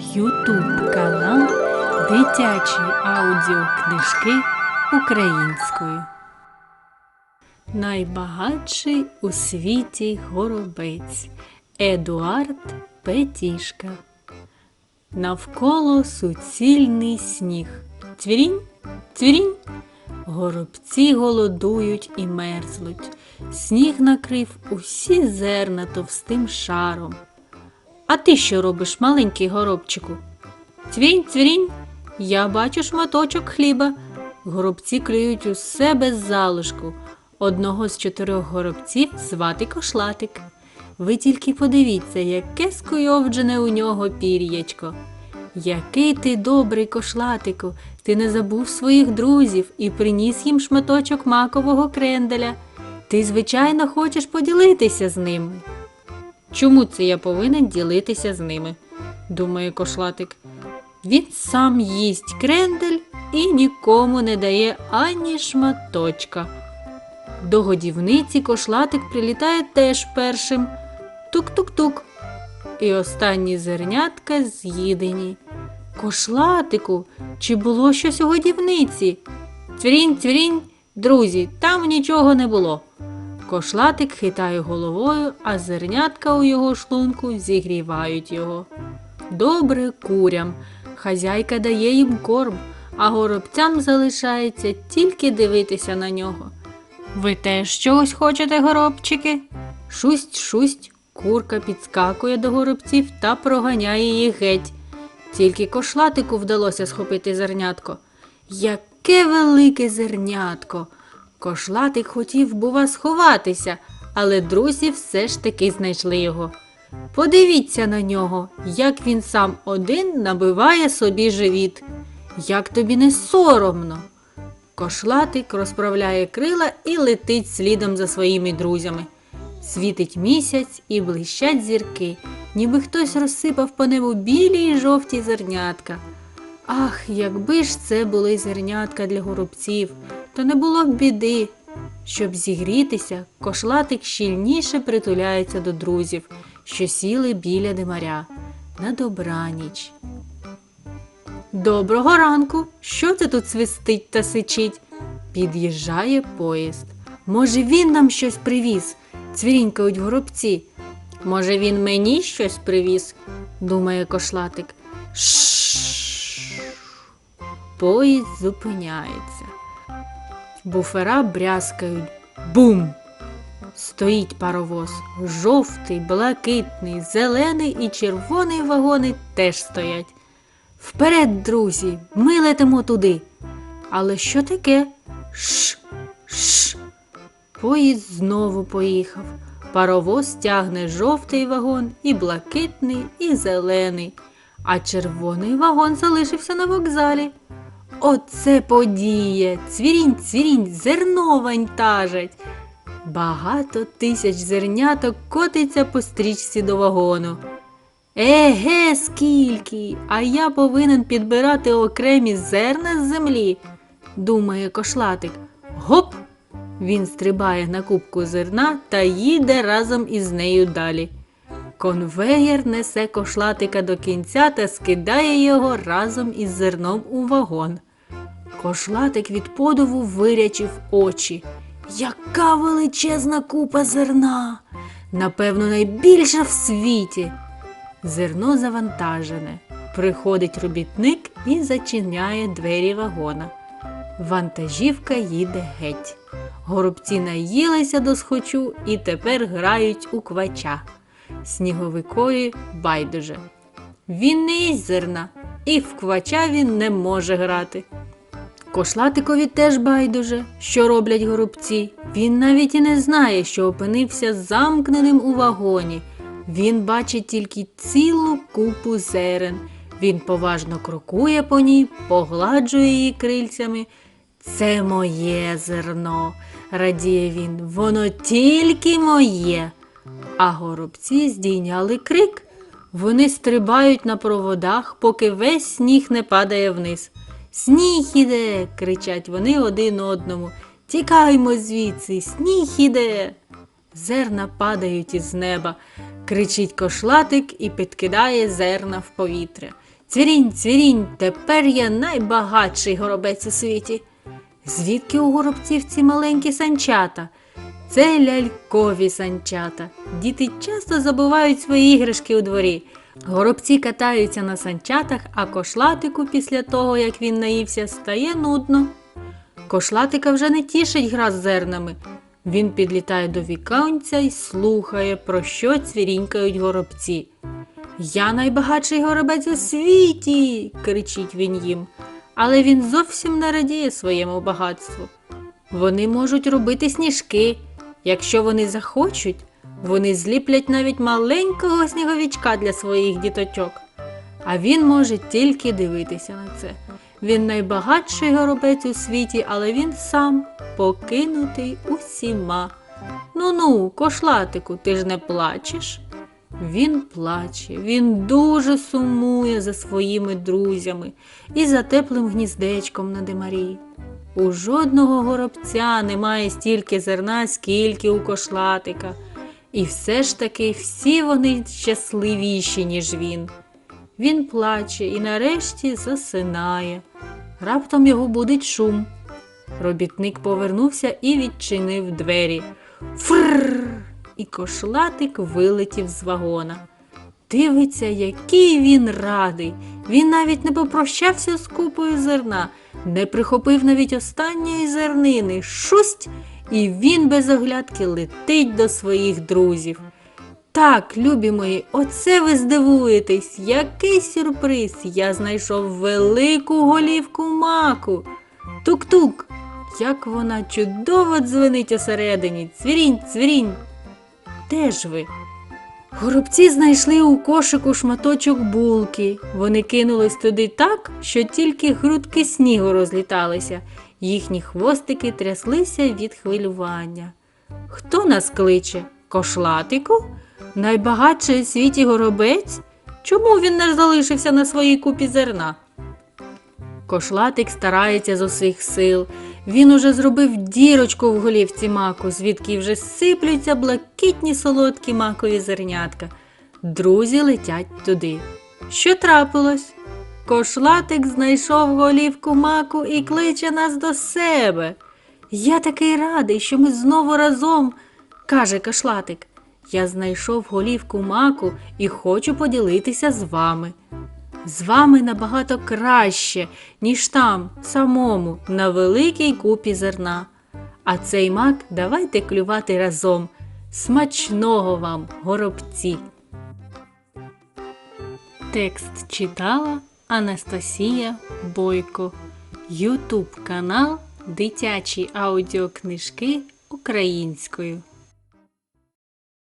Ютуб канал Дитячі аудіокнижки українською. Найбагатший у світі горобець Едуард Петішка. Навколо суцільний сніг. Цвірінь, цвірінь. Горобці голодують і мерзнуть. Сніг накрив усі зерна товстим шаром. А ти що робиш, маленький горобчику? Цвінь, цвірінь, я бачу шматочок хліба. Горобці клюють усе без залишку. Одного з чотирьох горобців звати кошлатик. Ви тільки подивіться, яке скуйовджене у нього пір'ячко. Який ти добрий кошлатику, ти не забув своїх друзів і приніс їм шматочок макового кренделя. Ти, звичайно, хочеш поділитися з ними. Чому це я повинен ділитися з ними? думає кошлатик. Він сам їсть крендель і нікому не дає ані шматочка. До годівниці кошлатик прилітає теж першим. Тук-тук-тук. І останні зернятка з'їдені. Кошлатику, чи було щось у годівниці? Цвірінь, цвірінь, друзі, там нічого не було. Кошлатик хитає головою, а зернятка у його шлунку зігрівають його. Добре курям. Хазяйка дає їм корм, а горобцям залишається тільки дивитися на нього. Ви теж чогось хочете, горобчики? Шусть, шусть, курка підскакує до горобців та проганяє їх геть. Тільки кошлатику вдалося схопити зернятко. Яке велике зернятко! Кошлатик хотів, бува, сховатися, але друзі все ж таки знайшли його. Подивіться на нього, як він сам один набиває собі живіт. Як тобі не соромно. Кошлатик розправляє крила і летить слідом за своїми друзями. Світить місяць і блищать зірки, ніби хтось розсипав по небу білі й жовті зернятка. Ах, якби ж це були зернятка для горобців, то не було б біди. Щоб зігрітися, кошлатик щільніше притуляється до друзів, що сіли біля димаря. На добраніч. Доброго ранку! Що це тут свистить та сичить? Під'їжджає поїзд. Може, він нам щось привіз? цвірінькають горобці. Може, він мені щось привіз? думає кошлатик. Шш. Поїзд зупиняється. Буфера брязкають. Бум! Стоїть паровоз. Жовтий, блакитний, зелений і червоний вагони теж стоять. Вперед, друзі, ми летимо туди. Але що таке? Ш, ш. Поїзд знову поїхав. Паровоз тягне жовтий вагон, і блакитний, і зелений, а червоний вагон залишився на вокзалі. Оце подія! Цвірінь, цвірінь, зерно вантажать. Багато тисяч зерняток котиться по стрічці до вагону. Еге, скільки, а я повинен підбирати окремі зерна з землі, думає кошлатик. Гоп! Він стрибає на кубку зерна та їде разом із нею далі. Конвеєр несе кошлатика до кінця та скидає його разом із зерном у вагон. Кошлатик від подиву вирячив очі. Яка величезна купа зерна! Напевно, найбільша в світі. Зерно завантажене. Приходить робітник і зачиняє двері вагона. Вантажівка їде геть. Горобці наїлися до схочу і тепер грають у квача. Сніговикові байдуже. Він не їсть зерна, і в квача він не може грати. Кошлатикові теж байдуже, що роблять горобці. Він навіть і не знає, що опинився замкненим у вагоні. Він бачить тільки цілу купу зерен. Він поважно крокує по ній, погладжує її крильцями. Це моє зерно, радіє він, воно тільки моє. А горобці здійняли крик. Вони стрибають на проводах, поки весь сніг не падає вниз. Сніг іде, кричать вони один одному. Тікаймо звідси, сніг іде. Зерна падають із неба. Кричить кошлатик і підкидає зерна в повітря. Цвірінь, цвірінь, тепер я найбагатший горобець у світі. Звідки у горобців ці маленькі санчата? Це лялькові санчата. Діти часто забувають свої іграшки у дворі. Горобці катаються на санчатах, а кошлатику після того, як він наївся, стає нудно. Кошлатика вже не тішить гра з зернами. Він підлітає до віконця і слухає, про що цвірінькають горобці. Я найбагатший горобець у світі, кричить він їм, але він зовсім не радіє своєму багатству. Вони можуть робити сніжки. Якщо вони захочуть, вони зліплять навіть маленького сніговичка для своїх діточок. А він може тільки дивитися на це. Він найбагатший горобець у світі, але він сам покинутий усіма. Ну ну, кошлатику, ти ж не плачеш? Він плаче, він дуже сумує за своїми друзями і за теплим гніздечком на димарі. У жодного горобця немає стільки зерна, скільки у кошлатика. І все ж таки всі вони щасливіші, ніж він. Він плаче і нарешті засинає. Раптом його будить шум. Робітник повернувся і відчинив двері. Фрррр! І кошлатик вилетів з вагона. Дивиться, який він радий. Він навіть не попрощався з купою зерна, не прихопив навіть останньої зернини. Шусть, і він без оглядки летить до своїх друзів. Так, любі мої, оце ви здивуєтесь, який сюрприз! Я знайшов велику голівку маку. Тук-тук, як вона чудово дзвенить усередині. Цвірінь, цвірінь. Де ж ви? Горобці знайшли у кошику шматочок булки. Вони кинулись туди так, що тільки грудки снігу розліталися. Їхні хвостики тряслися від хвилювання. Хто нас кличе? Кошлатику? Найбагатший у світі горобець? Чому він не залишився на своїй купі зерна? Кошлатик старається з усіх сил. Він уже зробив дірочку в голівці маку, звідки вже сиплються блакитні солодкі макові зернятка. Друзі летять туди. Що трапилось? Кошлатик знайшов голівку маку і кличе нас до себе. Я такий радий, що ми знову разом, каже кошлатик. Я знайшов голівку маку і хочу поділитися з вами. З вами набагато краще, ніж там, самому, на великій купі зерна. А цей мак давайте клювати разом. Смачного вам, горобці! Текст читала Анастасія Бойко. Ютуб канал Дитячі аудіокнижки українською.